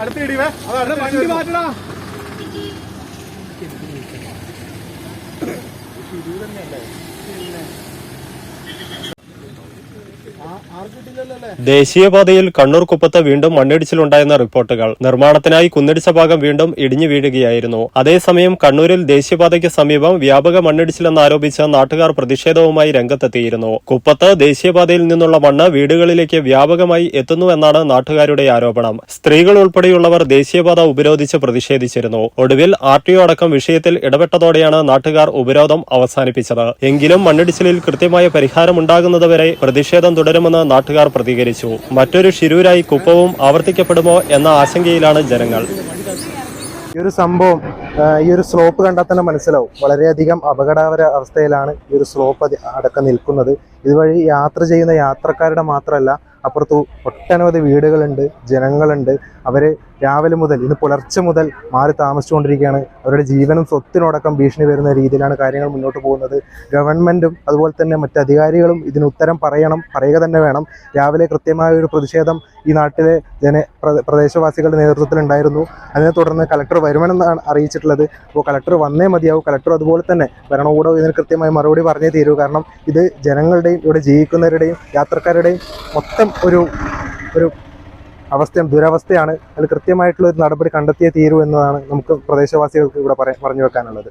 അടുത്ത് ഇടിവേ അത് വണ്ടി മാറ്റടാ. ദേശീയപാതയിൽ കണ്ണൂർ കുപ്പത്ത് വീണ്ടും മണ്ണിടിച്ചിലുണ്ടായെന്ന റിപ്പോർട്ടുകൾ. നിർമ്മാണത്തിനായി കുന്നിടിച്ച ഭാഗം വീണ്ടും ഇടിഞ്ഞു വീഴുകയായിരുന്നു. അതേസമയം കണ്ണൂരിൽ ദേശീയപാതയ്ക്ക് സമീപം വ്യാപക മണ്ണിടിച്ചിലെന്നാരോപിച്ച് നാട്ടുകാർ പ്രതിഷേധവുമായി രംഗത്തെത്തിയിരുന്നു. കുപ്പത്ത് ദേശീയപാതയിൽ നിന്നുള്ള മണ്ണ് വീടുകളിലേക്ക് വ്യാപകമായി എത്തുന്നുവെന്നാണ് നാട്ടുകാരുടെ ആരോപണം. സ്ത്രീകൾ ഉൾപ്പെടെയുള്ളവർ ദേശീയപാത ഉപരോധിച്ച് പ്രതിഷേധിച്ചിരുന്നു. ഒടുവിൽ ആർ ടി അടക്കം വിഷയത്തിൽ ഇടപെട്ടതോടെയാണ് നാട്ടുകാർ ഉപരോധം അവസാനിപ്പിച്ചത്. എങ്കിലും മണ്ണിടിച്ചിലിൽ കൃത്യമായ പരിഹാരമുണ്ടാകുന്നതുവരെ പ്രതിഷേധം തുടരുമെന്ന് നാട്ടുകാർ പ്രതികരിച്ചു. മറ്റൊരു ഷിരൂരായി കുപ്പവും ആവർത്തിക്കപ്പെടുമോ എന്ന ആശങ്കയിലാണ് ജനങ്ങൾ. ഈ ഒരു സംഭവം ഈ ഒരു സ്ലോപ്പ് കണ്ടാൽ തന്നെ മനസ്സിലാവും. വളരെയധികം അപകടകര അവസ്ഥയിലാണ് ഈ ഒരു സ്ലോപ്പ് അടക്കം നിൽക്കുന്നത്. ഇതുവഴി യാത്ര ചെയ്യുന്ന യാത്രക്കാരുടെ മാത്രമല്ല അപ്പുറത്ത് ഒട്ടനവധി വീടുകളുണ്ട് ജനങ്ങളുണ്ട്. അവർ രാവിലെ മുതൽ ഇന്ന് പുലർച്ചെ മുതൽ മാറി താമസിച്ചുകൊണ്ടിരിക്കുകയാണ്. അവരുടെ ജീവനും സ്വത്തിനോടക്കം ഭീഷണി വരുന്ന രീതിയിലാണ് കാര്യങ്ങൾ മുന്നോട്ട് പോകുന്നത്. ഗവൺമെന്റും അതുപോലെ തന്നെ മറ്റ് അധികാരികളും ഇതിന് ഉത്തരം പറയണം പറയുക തന്നെ വേണം. രാവിലെ കൃത്യമായ ഒരു പ്രതിഷേധം ഈ നാട്ടിലെ ജന പ്രദേശവാസികളുടെ നേതൃത്വത്തിലുണ്ടായിരുന്നു അതിനെ തുടർന്ന് കലക്ടർ വരുമെന്നാണ് അറിയിച്ചിട്ടുള്ളത്. അപ്പോൾ കലക്ടർ വന്നേ മതിയാവും. കലക്ടർ അതുപോലെ തന്നെ ഭരണകൂടവും ഇതിന് കൃത്യമായി മറുപടി പറഞ്ഞേ തീരൂ. കാരണം ഇത് ജനങ്ങളുടെയും ഇവിടെ ജീവിക്കുന്നവരുടെയും യാത്രക്കാരുടെയും മൊത്തം ഒരു ഒരു അവസ്ഥയാണ് ദുരവസ്ഥയാണ് അതിൽ കൃത്യമായിട്ടുള്ള ഒരു നടപടി കണ്ടെത്തിയേ തീരൂ എന്നതാണ് നമുക്ക് പ്രദേശവാസികൾക്ക് ഇവിടെ പറഞ്ഞു വെക്കാനുള്ളത്.